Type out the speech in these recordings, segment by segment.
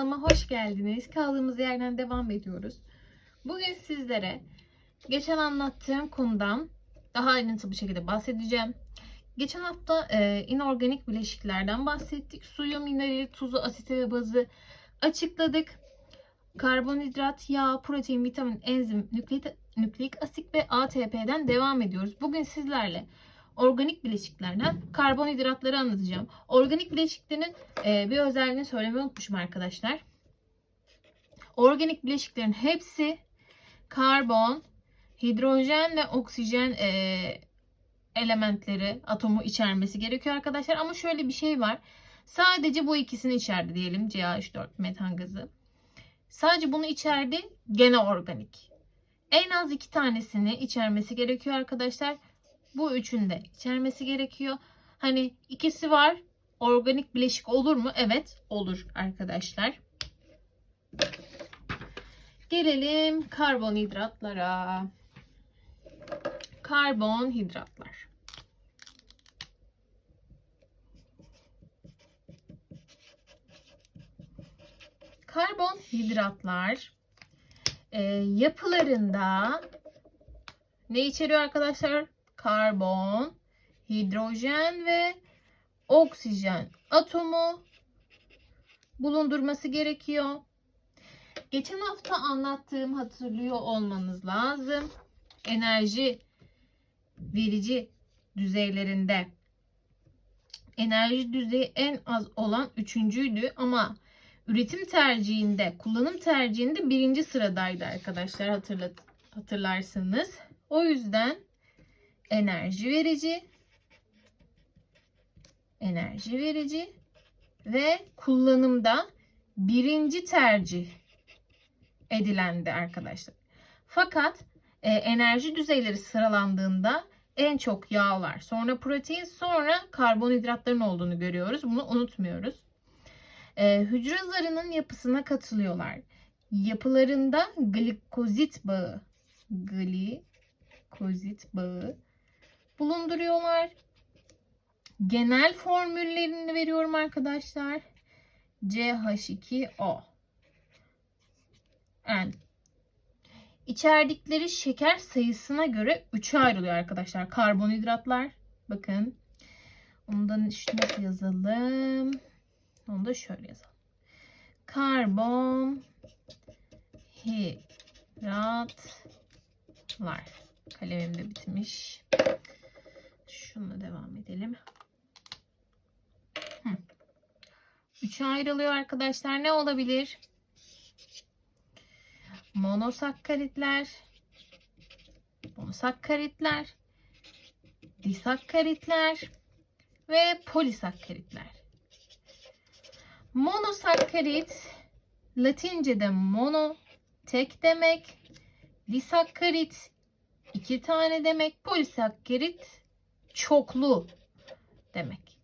Kanalıma hoş geldiniz. Kaldığımız yerden devam ediyoruz. Bugün sizlere geçen anlattığım konudan daha ayrıntılı bir şekilde bahsedeceğim. Geçen hafta e, inorganik bileşiklerden bahsettik. Suyu, minerali, tuzu, asiti ve bazı açıkladık. Karbonhidrat, yağ, protein, vitamin, enzim, nükleik, nükleik asit ve ATP'den devam ediyoruz. Bugün sizlerle organik bileşiklerden karbonhidratları anlatacağım. Organik bileşiklerin e, bir özelliğini söylemeyi unutmuşum arkadaşlar. Organik bileşiklerin hepsi karbon, hidrojen ve oksijen e, elementleri, atomu içermesi gerekiyor arkadaşlar. Ama şöyle bir şey var. Sadece bu ikisini içerdi diyelim CH4 metan gazı. Sadece bunu içerdi gene organik. En az iki tanesini içermesi gerekiyor arkadaşlar. Bu üçünü de içermesi gerekiyor. Hani ikisi var. Organik bileşik olur mu? Evet olur arkadaşlar. Gelelim karbonhidratlara. Karbonhidratlar. Karbonhidratlar e, yapılarında ne içeriyor arkadaşlar? Karbon, hidrojen ve oksijen atomu bulundurması gerekiyor. Geçen hafta anlattığım hatırlıyor olmanız lazım. Enerji verici düzeylerinde enerji düzeyi en az olan üçüncüydü ama üretim tercihinde, kullanım tercihinde birinci sıradaydı arkadaşlar hatırlat hatırlarsınız. O yüzden enerji verici, enerji verici ve kullanımda birinci tercih edilendi arkadaşlar. Fakat e, enerji düzeyleri sıralandığında en çok yağlar, sonra protein, sonra karbonhidratların olduğunu görüyoruz. Bunu unutmuyoruz. E, hücre zarının yapısına katılıyorlar. Yapılarında glikozit bağı, glikozit bağı bulunduruyorlar. Genel formüllerini veriyorum arkadaşlar. CH2O. N. İçerdikleri şeker sayısına göre 3'e ayrılıyor arkadaşlar. Karbonhidratlar. Bakın. Ondan işte nasıl yazalım? Onu da şöyle yazalım. Karbon hidratlar. Kalemim de bitmiş. Şununla devam edelim. Hı. Ayrılıyor arkadaşlar. Ne olabilir? Monosakkaritler, monosakkaritler, disakkaritler ve polisakkaritler. Monosakkarit Latince'de mono tek demek, disakkarit iki tane demek, polisakkarit çoklu demek.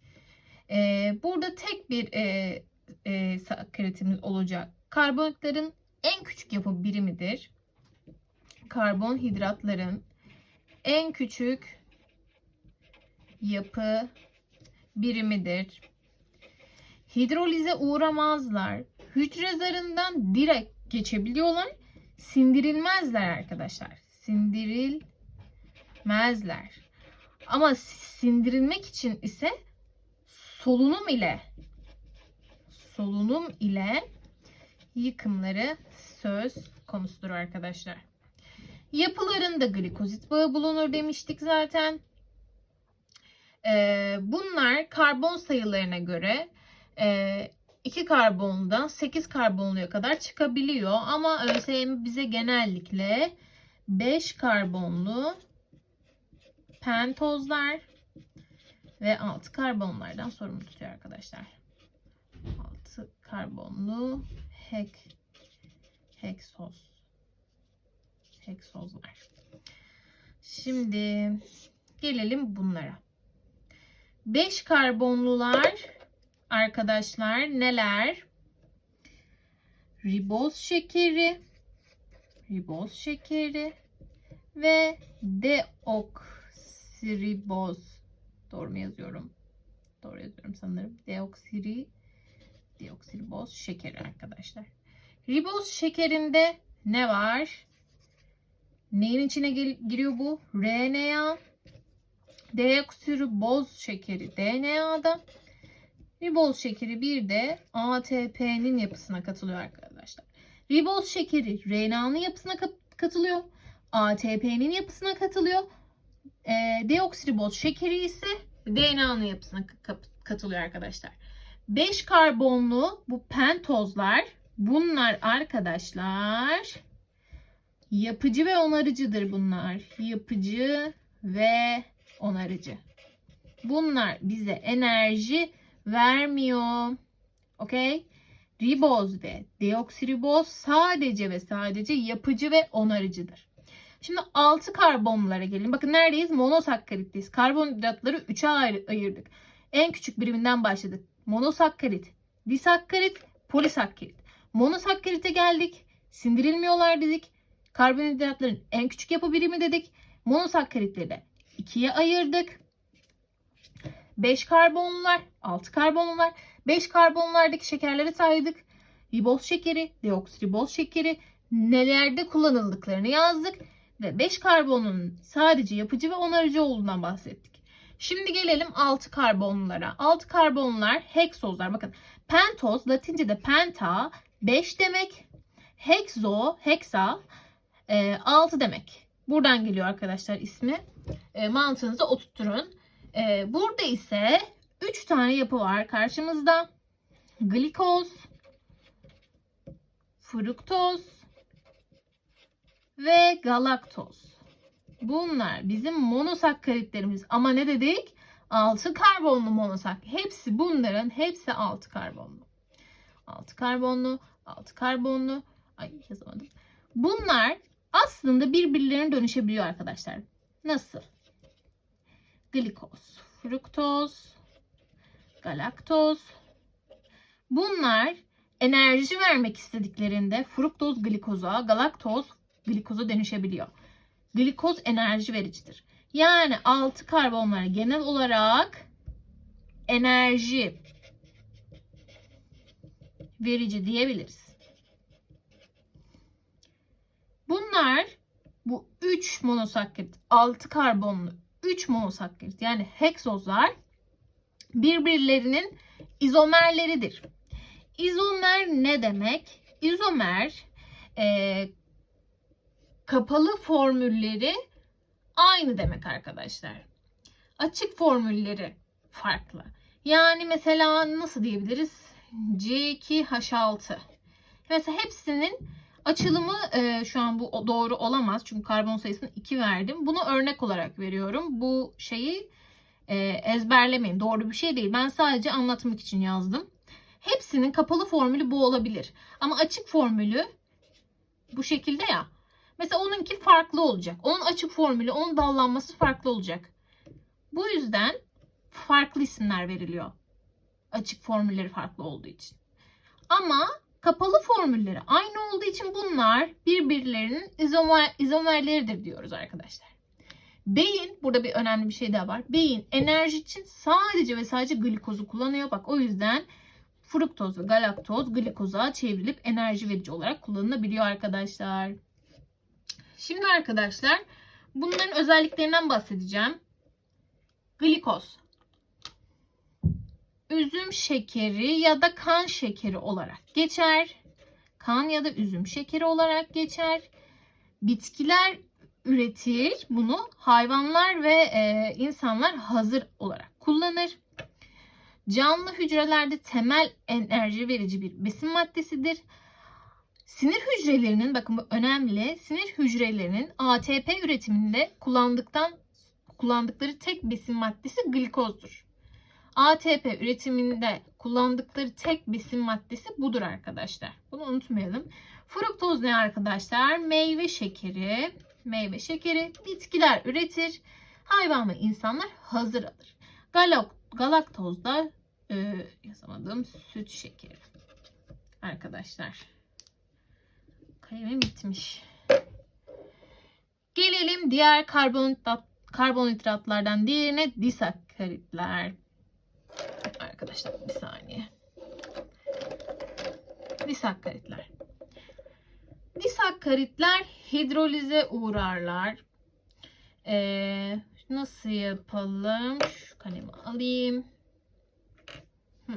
Ee, burada tek bir e, e, sakkaritimiz olacak. Karbonhidratların en küçük yapı birimidir. Karbonhidratların en küçük yapı birimidir. Hidrolize uğramazlar. Hücre zarından direkt geçebiliyorlar. Sindirilmezler arkadaşlar. Sindirilmezler. Ama sindirilmek için ise solunum ile solunum ile yıkımları söz konusudur arkadaşlar. Yapılarında glikozit bağı bulunur demiştik zaten. Ee, bunlar karbon sayılarına göre e, 2 karbondan 8 karbonluya kadar çıkabiliyor. Ama ÖSYM bize genellikle 5 karbonlu pentozlar ve 6 karbonlardan sorumlu tutuyor arkadaşlar. 6 karbonlu hek heksoz heksozlar. Şimdi gelelim bunlara. 5 karbonlular arkadaşlar neler? Riboz şekeri, riboz şekeri ve deoksiriboz. Doğru mu yazıyorum? Doğru yazıyorum sanırım. Deoksiri Deoksiriboz şekeri arkadaşlar. Riboz şekerinde ne var? Neyin içine gir- giriyor bu? RNA. Deoksiriboz şekeri DNA'da. Riboz şekeri bir de ATP'nin yapısına katılıyor arkadaşlar. Riboz şekeri RNA'nın yapısına kat- katılıyor. ATP'nin yapısına katılıyor. E, deoksiriboz şekeri ise DNA'nın yapısına ka- katılıyor arkadaşlar. 5 karbonlu bu pentozlar bunlar arkadaşlar yapıcı ve onarıcıdır bunlar. Yapıcı ve onarıcı. Bunlar bize enerji vermiyor. Okey? Riboz ve deoksiriboz sadece ve sadece yapıcı ve onarıcıdır. Şimdi 6 karbonlara gelin. Bakın neredeyiz? Monosakkaritteyiz. Karbonhidratları 3'e ayır- ayırdık. En küçük biriminden başladık. Monosakkarit, disakkarit, polisakkarit. Monosakkarite geldik. Sindirilmiyorlar dedik. Karbonhidratların en küçük yapı birimi dedik. Monosakkaritleri de 2'ye ayırdık. 5 karbonlar, 6 karbonlar. 5 karbonlardaki şekerleri saydık. Riboz şekeri, deoksiriboz şekeri nelerde kullanıldıklarını yazdık ve 5 karbonun sadece yapıcı ve onarıcı olduğundan bahsettik. Şimdi gelelim 6 karbonlara. 6 karbonlar heksozlar. Bakın pentoz Latince'de penta 5 demek. Hexo, hexa 6 demek. Buradan geliyor arkadaşlar ismi. E, mantığınıza oturtturun. E, burada ise 3 tane yapı var karşımızda. Glikoz, fruktoz ve galaktoz. Bunlar bizim monosakkaritlerimiz. Ama ne dedik? 6 karbonlu monosak. Hepsi bunların hepsi 6 karbonlu. 6 karbonlu, 6 karbonlu. Ay yazamadım. Bunlar aslında birbirlerine dönüşebiliyor arkadaşlar. Nasıl? Glikoz, fruktoz, galaktoz. Bunlar enerji vermek istediklerinde fruktoz glikoza, galaktoz glikoza dönüşebiliyor. Glikoz enerji vericidir. Yani 6 karbonlara genel olarak enerji verici diyebiliriz. Bunlar bu 3 monosakkarit, 6 karbonlu 3 monosakkarit yani heksozlar birbirlerinin izomerleridir. İzomer ne demek? İzomer e, kapalı formülleri aynı demek arkadaşlar. Açık formülleri farklı. Yani mesela nasıl diyebiliriz? C2H6. Mesela hepsinin açılımı e, şu an bu doğru olamaz. Çünkü karbon sayısını 2 verdim. Bunu örnek olarak veriyorum. Bu şeyi e, ezberlemeyin. Doğru bir şey değil. Ben sadece anlatmak için yazdım. Hepsinin kapalı formülü bu olabilir. Ama açık formülü bu şekilde ya. Mesela onunki farklı olacak. Onun açık formülü, onun dallanması farklı olacak. Bu yüzden farklı isimler veriliyor. Açık formülleri farklı olduğu için. Ama kapalı formülleri aynı olduğu için bunlar birbirlerinin izomer, izomerleridir diyoruz arkadaşlar. Beyin, burada bir önemli bir şey daha var. Beyin enerji için sadece ve sadece glikozu kullanıyor. Bak o yüzden fruktoz ve galaktoz glikoza çevrilip enerji verici olarak kullanılabiliyor arkadaşlar. Şimdi arkadaşlar bunların özelliklerinden bahsedeceğim. Glikoz. Üzüm şekeri ya da kan şekeri olarak geçer. Kan ya da üzüm şekeri olarak geçer. Bitkiler üretir bunu. Hayvanlar ve e, insanlar hazır olarak kullanır. Canlı hücrelerde temel enerji verici bir besin maddesidir. Sinir hücrelerinin bakın bu önemli. Sinir hücrelerinin ATP üretiminde kullandıktan kullandıkları tek besin maddesi glikozdur. ATP üretiminde kullandıkları tek besin maddesi budur arkadaşlar. Bunu unutmayalım. Fruktoz ne arkadaşlar? Meyve şekeri. Meyve şekeri bitkiler üretir. Hayvan ve insanlar hazır alır. Galak, galaktoz da e, yazamadım süt şekeri. Arkadaşlar. Kalemim bitmiş. Gelelim diğer karbonhidrat, karbonhidratlardan diğerine disakkaritler. Arkadaşlar bir saniye. Disakkaritler. Disakkaritler hidrolize uğrarlar. Ee, nasıl yapalım? Şu kalemi alayım. Hı.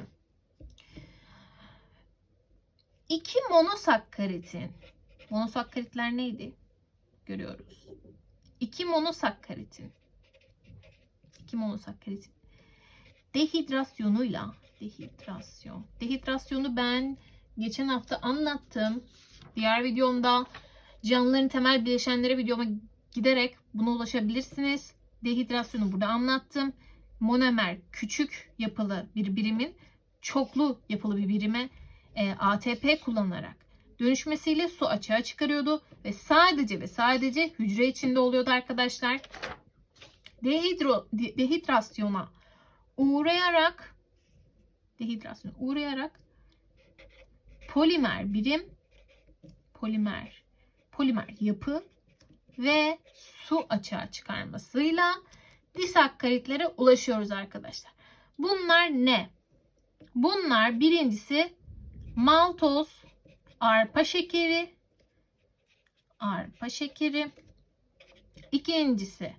İki monosakkaritin. Monosakkaritler neydi? Görüyoruz. İki monosakkaritin. İki monosakkaritin. Dehidrasyonuyla dehidrasyon. Dehidrasyonu ben geçen hafta anlattım. Diğer videomda canlıların temel bileşenleri videoma giderek buna ulaşabilirsiniz. Dehidrasyonu burada anlattım. Monomer küçük yapılı bir birimin çoklu yapılı bir birime e, ATP kullanarak dönüşmesiyle su açığa çıkarıyordu ve sadece ve sadece hücre içinde oluyordu arkadaşlar. Dehidro, de- dehidrasyona uğrayarak dehidrasyona uğrayarak polimer birim polimer polimer yapı ve su açığa çıkarmasıyla disakkaritlere ulaşıyoruz arkadaşlar. Bunlar ne? Bunlar birincisi maltoz, arpa şekeri, arpa şekeri. İkincisi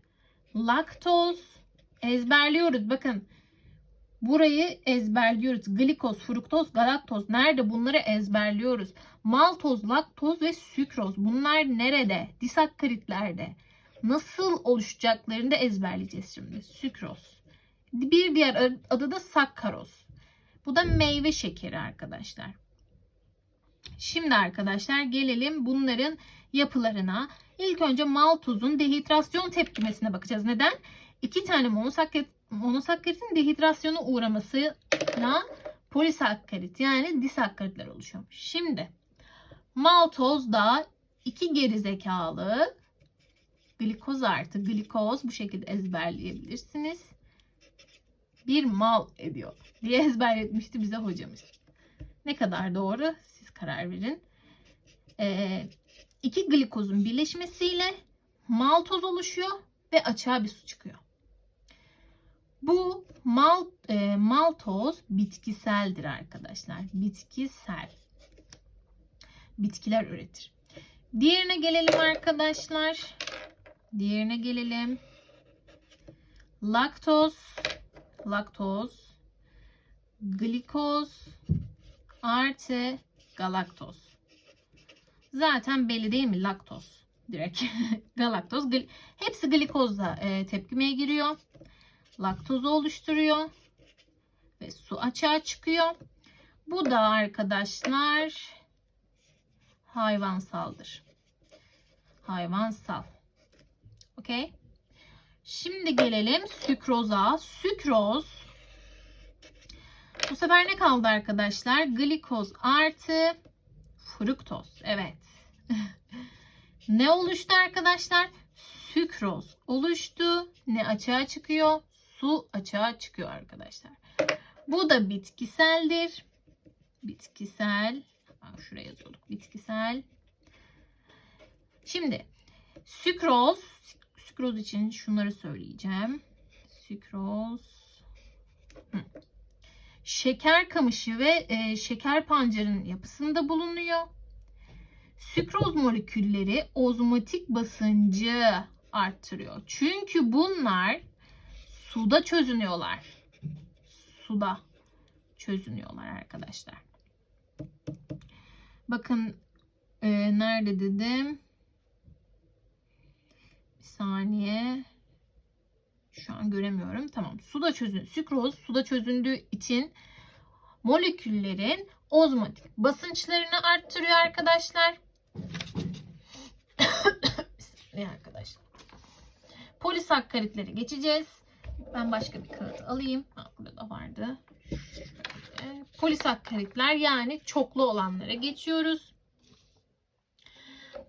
laktoz. Ezberliyoruz. Bakın burayı ezberliyoruz. Glikoz, fruktoz, galaktoz. Nerede? Bunları ezberliyoruz. Maltoz, laktoz ve sükroz. Bunlar nerede? Disakkaritlerde. Nasıl oluşacaklarını da ezberleyeceğiz şimdi. Sükroz. Bir diğer adı da sakkaroz. Bu da meyve şekeri arkadaşlar. Şimdi arkadaşlar gelelim bunların yapılarına. İlk önce maltozun dehidrasyon tepkimesine bakacağız. Neden? İki tane monosakkarit, monosakkaritin dehidrasyona uğramasıyla polisakkarit yani disakkaritler oluşuyor. Şimdi maltozda iki geri zekalı glikoz artı glikoz bu şekilde ezberleyebilirsiniz. Bir mal ediyor diye ezberletmişti bize hocamız. Ne kadar doğru karar verin. Ee, iki glikozun birleşmesiyle maltoz oluşuyor ve açığa bir su çıkıyor. Bu mal, e, maltoz bitkiseldir arkadaşlar. Bitkisel. Bitkiler üretir. Diğerine gelelim arkadaşlar. Diğerine gelelim. Laktoz, laktoz, glikoz artı galaktoz. Zaten belli değil mi? Laktoz. Direkt galaktoz. Gl- Hepsi glikozla e, tepkimeye giriyor. Laktozu oluşturuyor. Ve su açığa çıkıyor. Bu da arkadaşlar hayvansaldır. Hayvansal. Okey. Şimdi gelelim sükroza. Sükroz bu sefer ne kaldı arkadaşlar? Glikoz artı fruktoz. Evet. ne oluştu arkadaşlar? Sükroz oluştu. Ne açığa çıkıyor? Su açığa çıkıyor arkadaşlar. Bu da bitkiseldir. Bitkisel. Şuraya yazıyorduk. Bitkisel. Şimdi sükroz. Sükroz için şunları söyleyeceğim. Sükroz. Hı şeker kamışı ve e, şeker pancarının yapısında bulunuyor. Sükroz molekülleri ozmotik basıncı arttırıyor. Çünkü bunlar suda çözünüyorlar. Suda çözünüyorlar arkadaşlar. Bakın e, nerede dedim? Bir saniye. Şu an göremiyorum. Tamam. Suda çözün. Sükroz suda çözündüğü için moleküllerin ozmotik basınçlarını arttırıyor arkadaşlar. ne arkadaşlar? Polisakkaritleri geçeceğiz. Ben başka bir kağıt alayım. Ha, burada da vardı. Polisakkaritler yani çoklu olanlara geçiyoruz.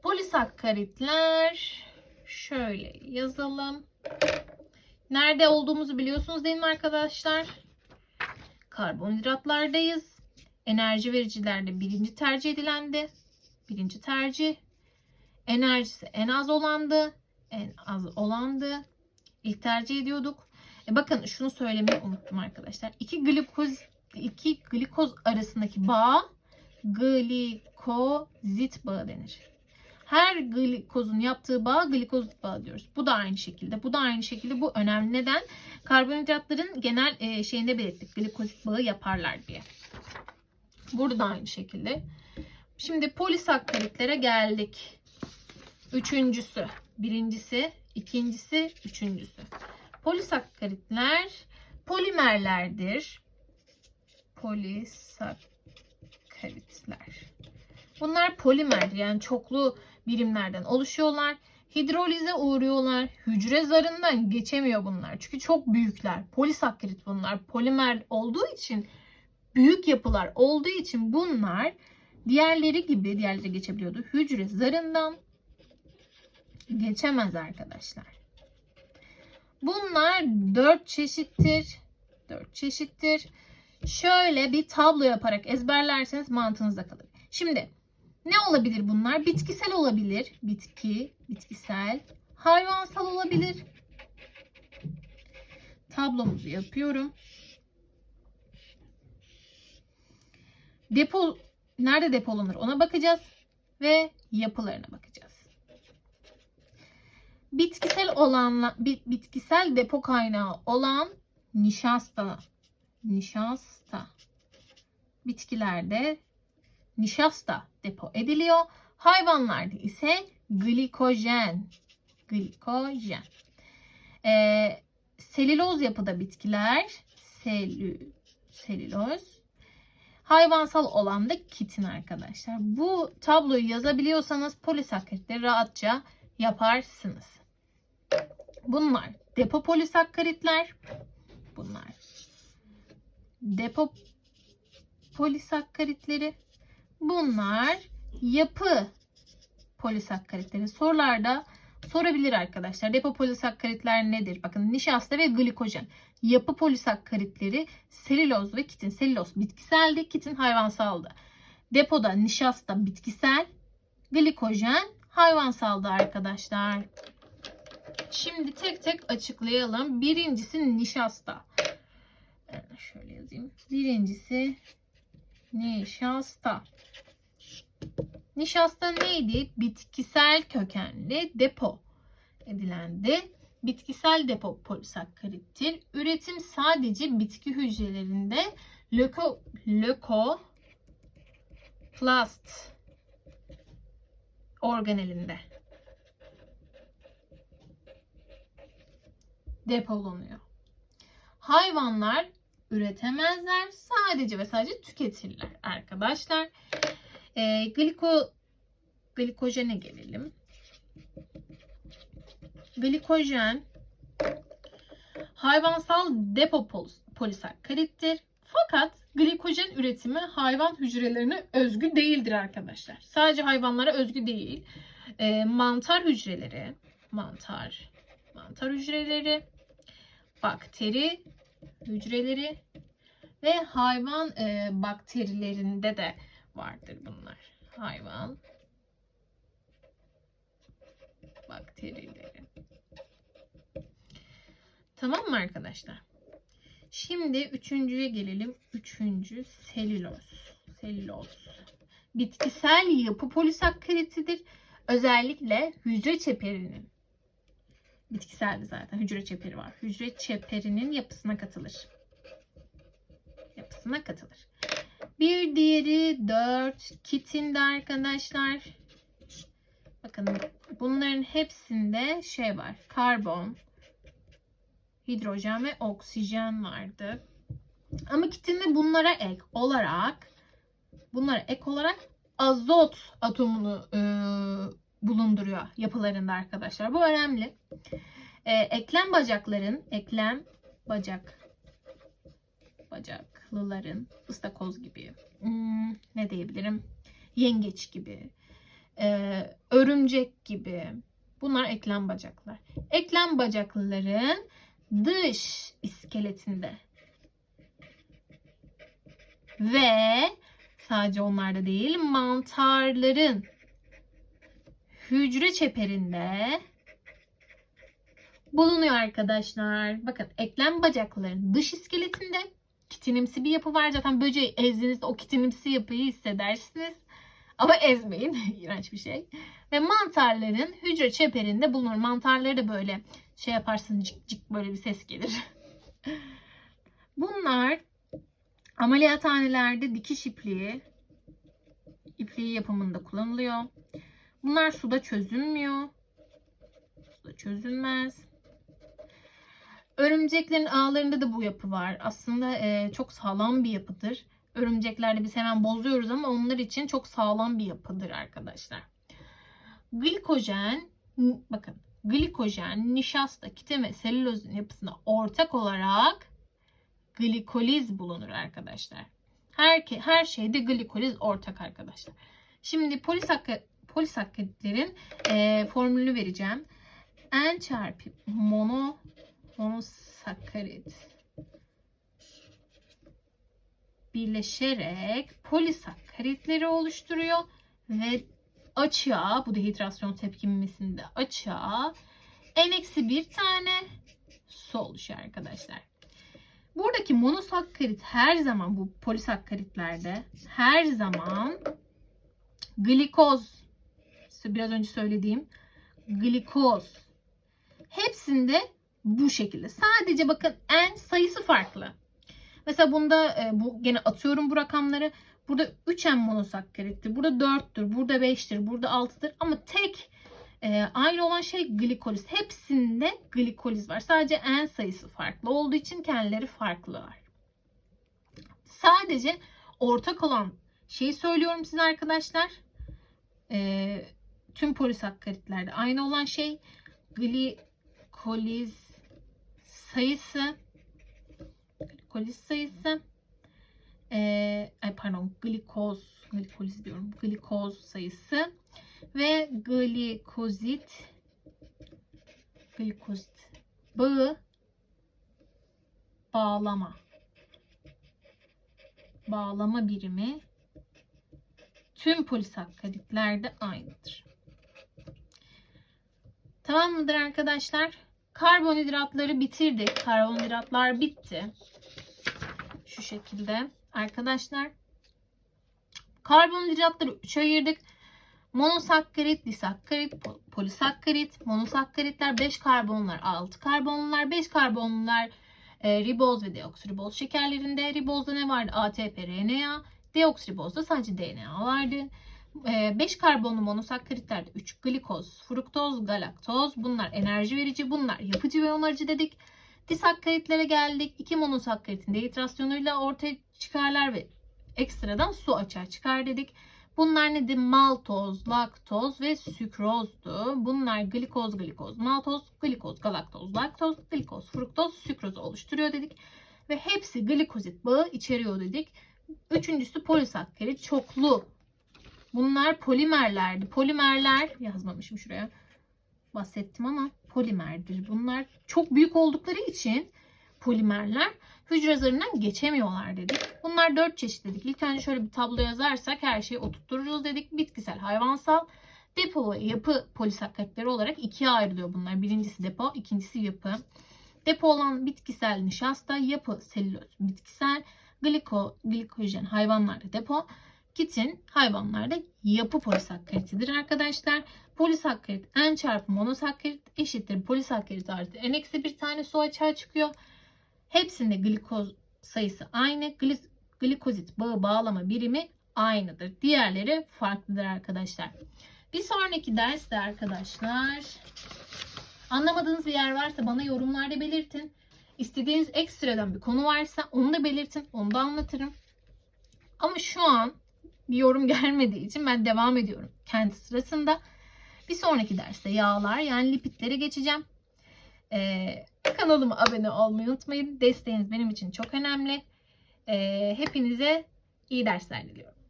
Polisakkaritler şöyle yazalım. Nerede olduğumuzu biliyorsunuz değil mi arkadaşlar? Karbonhidratlardayız. Enerji vericilerde birinci tercih edilendi. Birinci tercih. Enerjisi en az olandı. En az olandı. İlk tercih ediyorduk. E bakın şunu söylemeyi unuttum arkadaşlar. İki glikoz iki glikoz arasındaki bağ glikozit bağı denir. Her glikozun yaptığı bağ glikozit bağı diyoruz. Bu da aynı şekilde. Bu da aynı şekilde. Bu önemli. Neden? Karbonhidratların genel e, şeyinde belirttik. Glikozit bağı yaparlar diye. Burada da aynı şekilde. Şimdi polisakkaritlere geldik. Üçüncüsü. Birincisi, ikincisi, üçüncüsü. Polisakkaritler polimerlerdir. Polisakkaritler. Bunlar polimer yani çoklu birimlerden oluşuyorlar. Hidrolize uğruyorlar. Hücre zarından geçemiyor bunlar. Çünkü çok büyükler. Polisakkarit bunlar. Polimer olduğu için büyük yapılar olduğu için bunlar diğerleri gibi diğerleri geçebiliyordu. Hücre zarından geçemez arkadaşlar. Bunlar dört çeşittir. Dört çeşittir. Şöyle bir tablo yaparak ezberlerseniz mantığınızda kalır. Şimdi ne olabilir bunlar? Bitkisel olabilir. Bitki, bitkisel. Hayvansal olabilir. Tablomuzu yapıyorum. Depo nerede depolanır ona bakacağız ve yapılarına bakacağız. Bitkisel bit- bitkisel depo kaynağı olan nişasta nişasta bitkilerde nişasta depo ediliyor. Hayvanlarda ise glikojen glikojen. Ee, selüloz yapıda bitkiler selü selüloz hayvansal olan da kitin arkadaşlar. Bu tabloyu yazabiliyorsanız polisakkaritleri rahatça yaparsınız. Bunlar depo polisakkaritler. Bunlar depo polisakkaritleri. Bunlar yapı polisakkaritleri. Sorularda sorabilir arkadaşlar. Depo polisakkaritler nedir? Bakın nişasta ve glikojen. Yapı polisakkaritleri selüloz ve kitin. Selüloz bitkiseldi, kitin hayvansaldı. Depoda nişasta bitkisel, glikojen hayvansaldı arkadaşlar. Şimdi tek tek açıklayalım. Birincisi nişasta. Şöyle yazayım. Birincisi nişasta. Nişasta neydi? Bitkisel kökenli depo edilendi. Bitkisel depo polisakkarittir. Üretim sadece bitki hücrelerinde löko, lökoplast organelinde depolanıyor. Hayvanlar üretemezler. Sadece ve sadece tüketirler arkadaşlar. E, gliko, glikojene gelelim. Glikojen hayvansal depo polisakkarittir. Fakat glikojen üretimi hayvan hücrelerine özgü değildir arkadaşlar. Sadece hayvanlara özgü değil. E, mantar hücreleri, mantar, mantar hücreleri, bakteri hücreleri ve hayvan e, bakterilerinde de vardır bunlar. Hayvan bakterileri. Tamam mı arkadaşlar? Şimdi üçüncüye gelelim. Üçüncü selüloz. Selüloz. Bitkisel yapı polisakkaritidir. Özellikle hücre çeperinin bitkiseldi zaten. Hücre çeperi var. Hücre çeperinin yapısına katılır. Yapısına katılır. Bir diğeri 4 kitinde arkadaşlar. Bakın bunların hepsinde şey var. Karbon, hidrojen ve oksijen vardı. Ama kitinde bunlara ek olarak bunlara ek olarak azot atomunu e, bulunduruyor yapılarında arkadaşlar. Bu önemli. E, eklem bacakların, eklem bacak bacaklıların ıstakoz gibi hmm, ne diyebilirim yengeç gibi e, örümcek gibi bunlar eklem bacaklar. Eklem bacaklıların dış iskeletinde ve sadece onlarda değil mantarların hücre çeperinde bulunuyor arkadaşlar. Bakın eklem bacakların dış iskeletinde kitinimsi bir yapı var. Zaten böceği ezdiğinizde o kitinimsi yapıyı hissedersiniz. Ama ezmeyin. İğrenç bir şey. Ve mantarların hücre çeperinde bulunur. Mantarları da böyle şey yaparsın cik cik böyle bir ses gelir. Bunlar ameliyathanelerde dikiş ipliği ipliği yapımında kullanılıyor. Bunlar suda çözünmüyor. Suda çözülmez. Örümceklerin ağlarında da bu yapı var. Aslında e, çok sağlam bir yapıdır. Örümceklerde biz hemen bozuyoruz ama onlar için çok sağlam bir yapıdır arkadaşlar. Glikojen, bakın glikojen, nişasta, kitin ve selülozun yapısına ortak olarak glikoliz bulunur arkadaşlar. Her, her şeyde glikoliz ortak arkadaşlar. Şimdi polisakka, polisakkaritlerin e, formülünü vereceğim. N çarpı mono monosakkarit birleşerek polisakkaritleri oluşturuyor ve açığa bu dehidrasyon tepkimesinde açığa n-1 bir tane su oluşuyor arkadaşlar. Buradaki monosakkarit her zaman bu polisakaritlerde her zaman glikoz biraz önce söylediğim glikoz hepsinde bu şekilde. Sadece bakın n sayısı farklı. Mesela bunda e, bu gene atıyorum bu rakamları. Burada 3n monosakkarittir. Burada 4'tür. Burada 5'tir. Burada 6'dır. Ama tek e, aynı olan şey glikoliz. Hepsinde glikoliz var. Sadece n sayısı farklı olduğu için kendileri farklılar. Sadece ortak olan şeyi söylüyorum size arkadaşlar. E, tüm polisakkaritlerde aynı olan şey glikoliz sayısı glikoz sayısı ee, ay pardon glikoz glikoz diyorum glikoz sayısı ve glikozit glikozit bağı bağlama bağlama birimi tüm polisakkaritlerde aynıdır. Tamam mıdır arkadaşlar? Karbonhidratları bitirdik. Karbonhidratlar bitti. Şu şekilde. Arkadaşlar karbonhidratları 3'e ayırdık. Monosakkarit, disakkarit, pol- polisakkarit, monosakkaritler 5 karbonlar, 6 karbonlar, 5 karbonlar e, riboz ve deoksiriboz şekerlerinde. Ribozda ne vardı? ATP, RNA. Deoksiribozda sadece DNA vardı. 5 karbonlu monosakkaritlerde 3 glikoz, fruktoz, galaktoz. Bunlar enerji verici, bunlar yapıcı ve onarıcı dedik. Disakkaritlere geldik. 2 monosakkaritin dehidrasyonuyla ortaya çıkarlar ve ekstradan su açığa çıkar dedik. Bunlar nedir? Maltoz, laktoz ve sükrozdu. Bunlar glikoz, glikoz, maltoz, glikoz, galaktoz, laktoz, glikoz, fruktoz, sükroz oluşturuyor dedik. Ve hepsi glikozit bağı içeriyor dedik. Üçüncüsü polisakkarit çoklu Bunlar polimerlerdi. Polimerler yazmamışım şuraya. Bahsettim ama polimerdir. Bunlar çok büyük oldukları için polimerler hücre zarından geçemiyorlar dedik. Bunlar dört çeşit dedik. İlk önce şöyle bir tablo yazarsak her şeyi oturttururuz dedik. Bitkisel, hayvansal, depo yapı polisakkaritleri olarak ikiye ayrılıyor bunlar. Birincisi depo, ikincisi yapı. Depo olan bitkisel nişasta, yapı selüloz bitkisel, gliko, glikojen hayvanlarda depo, Kitin hayvanlarda yapı polisakkaritidir arkadaşlar. Polisakkarit n çarpı monosakkarit eşittir polisakkarit artı n eksi bir tane su açığa çıkıyor. Hepsinde glikoz sayısı aynı. Glikozit bağı bağlama birimi aynıdır. Diğerleri farklıdır arkadaşlar. Bir sonraki derste arkadaşlar anlamadığınız bir yer varsa bana yorumlarda belirtin. İstediğiniz ekstradan bir konu varsa onu da belirtin. Onu da anlatırım. Ama şu an bir yorum gelmediği için ben devam ediyorum kendi sırasında. Bir sonraki derste yağlar yani lipidlere geçeceğim. Ee, kanalıma abone olmayı unutmayın. Desteğiniz benim için çok önemli. Ee, hepinize iyi dersler diliyorum.